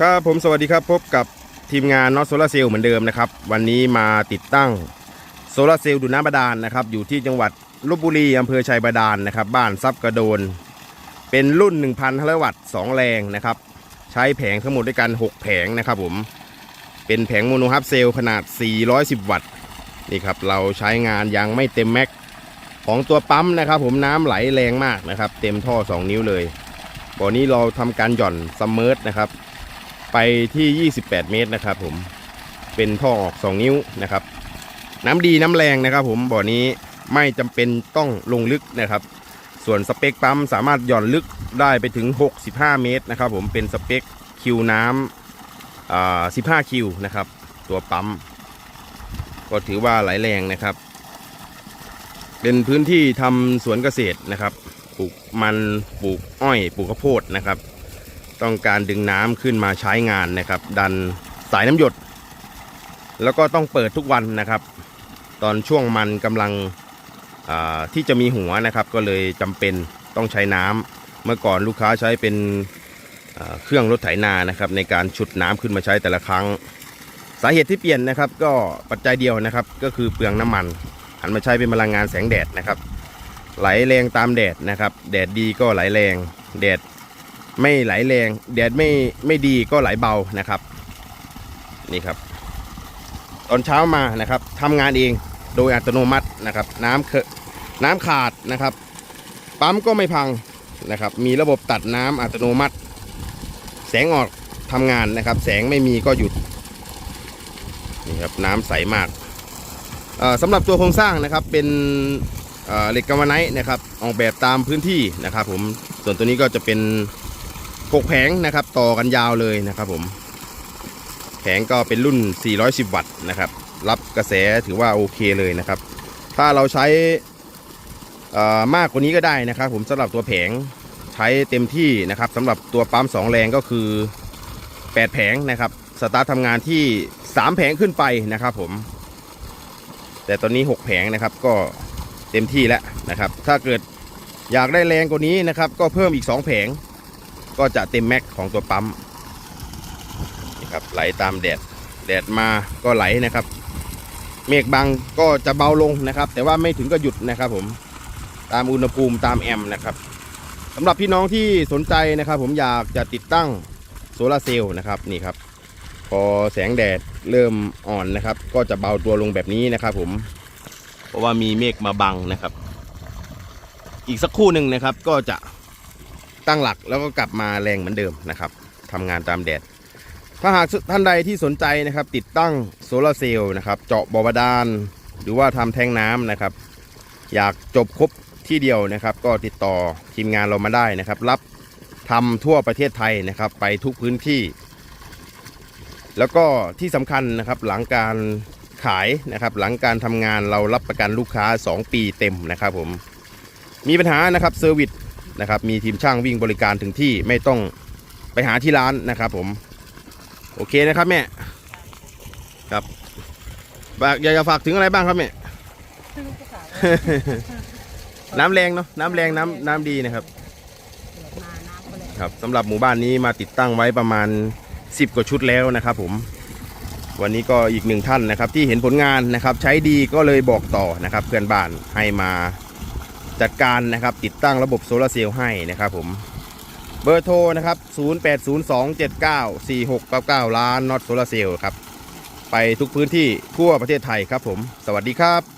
ครับผมสวัสดีครับพบกับทีมงานนอตโซลาเซลล์เหมือนเดิมนะครับ วันนี้มาติดตั้งโซลาเซลล์ดูดน้ำบาดาลนะครับอยู่ที่จังหวัดลบบุรีอำเภอชัยบาดาลนะครับ บ้านซับกระโดน เป็นรุ่น 1,000ฮัลวัตต์2แรงนะครับ ใช้แผงทั้งหมดด้วยกัน 6 แผงนะครับผมเป็นแผงโมโนฮับเซลล์ขนาด 410 วัตต์นี่ครับเราใช้งานยังไม่เต็มแม็กของตัวปั๊มนะครับ ผมน้ำไหลแรงมากนะครับ เต็มท่อ 2 นิ้วเลยบ่อนี้เราทำการหย่อนซัมเมอร์นะครับ ไปที่ 28 เมตรนะครับผมเป็นท่อออก 2 นิ้วนะครับ น้ำดีน้ำแรงนะครับ ผมบ่อนี้ไม่จำเป็นต้องลงลึกนะครับ ส่วนสเปคปั๊มสามารถหย่อนลึกได้ไปถึง 65 เมตรนะครับ ผมเป็นสเปคคิวน้ำ15 คิวนะครับ ตัวปั๊มก็ถือว่าไหลแรงนะครับ เป็นพื้นที่ทำสวนเกษตรนะครับปลูกมันปลูกอ้อยปลูกข้าวโพดนะครับ ต้องการดึงน้ำขึ้นมาใช้งานนะครับ ดันสายน้ำหยด แล้วก็ต้องเปิดทุกวันนะครับ ตอนช่วงมันกำลังที่จะมีหัวนะครับ ก็เลยจำเป็นต้องใช้น้ำเมื่อก่อนลูกค้าใช้เป็นเครื่องรถไถนานะครับ ในการฉุดน้ำขึ้นมาใช้แต่ละครั้ง สาเหตุที่เปลี่ยนนะครับ ก็ปัจจัยเดียวนะครับ ก็คือเปลืองน้ำมันหันมาใช้เป็นพลังงานแสงแดดนะครับ ไหลแรงตามแดดนะครับ แดดดีก็ไหลแรง แดด ไม่ไหลแรงแดดไม่ไม่ดีก็ไหลเบานะครับ นี่ครับ ตอนเช้ามานะครับทำงานเองโดยอัตโนมัตินะครับ น้ำเคน้ำขาดนะครับ ปั๊มก็ไม่พังนะครับ มีระบบตัดน้ำอัตโนมัติ แสงออกทำงานนะครับ แสงไม่มีก็หยุดนี่ครับน้ำใสมากสำหรับตัวโครงสร้างนะครับเป็นเหล็กกำมะไนท์นะครับออกแบบตามพื้นที่นะครับ ผมส่วนตัวนี้ก็จะเป็น กแผงนะครับต่อกันยาวเลยนะครับผม แผงก็เป็นรุ่น 410 วัตต์นะครับ รับกระแสถือว่าโอเคเลยนะครับ ถ้าเราใช้มากกว่านี้ก็ได้นะครับ ผมสำหรับตัวแผงใช้เต็มที่นะครับสำหรับตัวปั๊ม2 แรงก็คือ 8 แผงนะครับ สตาร์ททำงานที่ 3 แผงขึ้นไปนะครับผม แต่ตอนนี้ 6 แผงนะครับก็เต็มที่แล้วนะครับ ถ้าเกิดอยากได้แรงกว่านี้นะครับ ก็เพิ่มอีก 2 แผง ก็จะเต็มแม็กของตัวปั๊มนี่ครับไหลตามแดดแดดมาก็ไหลนะครับ เมฆบังก็จะเบาลงนะครับ แต่ว่าไม่ถึงก็หยุดนะครับ ผมตามอุณหภูมิตามแอมนะครับสำหรับพี่น้องที่สนใจนะครับ ผมอยากจะติดตั้งโซลาร์เซลล์นะครับนี่ครับ พอแสงแดดเริ่มอ่อนนะครับ ก็จะเบาตัวลงแบบนี้นะครับ ผม เพราะว่ามีเมฆมาบังนะครับ อีกสักครู่หนึ่งนะครับ ก็จะ ตั้งหลักแล้วก็กลับมาแรงเหมือนเดิมนะครับทำงานตามแดด ถ้าหากท่านใดที่สนใจนะครับ ติดตั้งโซลาร์เซลล์นะครับ เจาะบ่อบาดาลหรือว่าทำแทงน้ำนะครับ อยากจบครบที่เดียวนะครับ ก็ติดต่อทีมงานเรามาได้นะครับ รับทำทั่วประเทศไทยนะครับ ไปทุกพื้นที่ แล้วก็ที่สำคัญนะครับหลังการขายนะครับ หลังการทำงานเรารับประกันลูกค้า 2 ปีเต็มนะครับผมมีปัญหานะครับเซอร์วิส นะครับ มีทีมช่างวิ่งบริการถึงที่ไม่ต้องไปหาที่ร้านนะครับ ผม โอเคนะครับแม่ครับฝากอยากจะฝากถึงอะไรบ้างครับแม่น้ำแรงเนาะน้ำแรงน้ำน้ำดีนะครับครับสำหรับหมู่บ้านนี้มาติดตั้งไว้ประมาณ 10 กว่าชุดแล้วนะครับผมวันนี้ก็อีกหนึ่งท่านนะครับที่เห็นผลงานนะครับ ใช้ดีก็เลยบอกต่อนะครับ เพื่อนบ้านให้มา จัดการนะครับติดตั้งระบบโซลาร์เซลล์ให้นะครับผมเบอร์โทรนะครับ 0802794699 ล้านน็อตโซลาร์เซลล์ครับ ไปทุกพื้นที่ทั่วประเทศไทยครับผม สวัสดีครับ